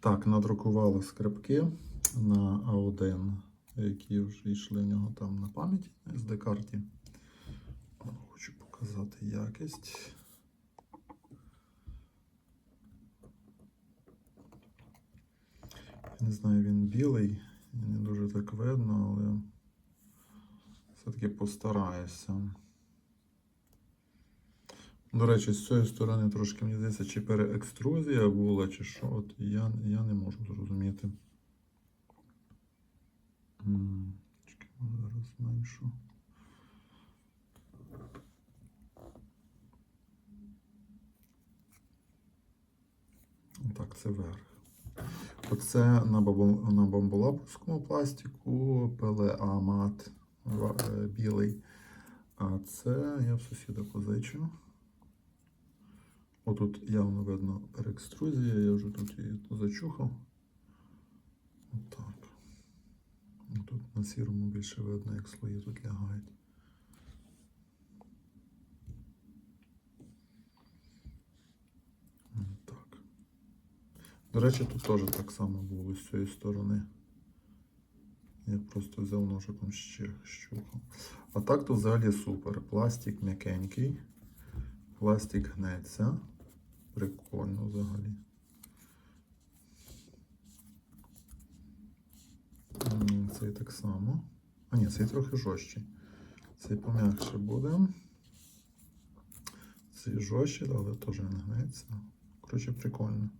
Так, надрукували скрипки на А1, які вже йшли в нього там на пам'ять sd карті Хочу показати якість. Не знаю, він білий, не дуже так видно, але все-таки постараюся. До речі, з цієї сторони трошки мені здається, чи переекструзія була, чи що. От я, я не можу зрозуміти. Чекай, зараз зменшу. Так, це верх. Оце на, на бамбулаповському пластику, PLA мат е, білий. А це я в сусіда позичу. Отут явно видно переекструзія, я вже тут її зачухав. Отак. Тут на сірому більше видно, як слої тут лягають. Так. До речі, тут теж так само було з цієї сторони. Я просто взяв ножиком ще щухав. А так то взагалі супер. Пластик м'якенький. Пластик гнеться. Прикольно взагалі. Цей так само. А ні, цей трохи жорсткий. Цей пом'якше буде. Цей жорсткий, але теж не гнеться. Коротше, прикольно.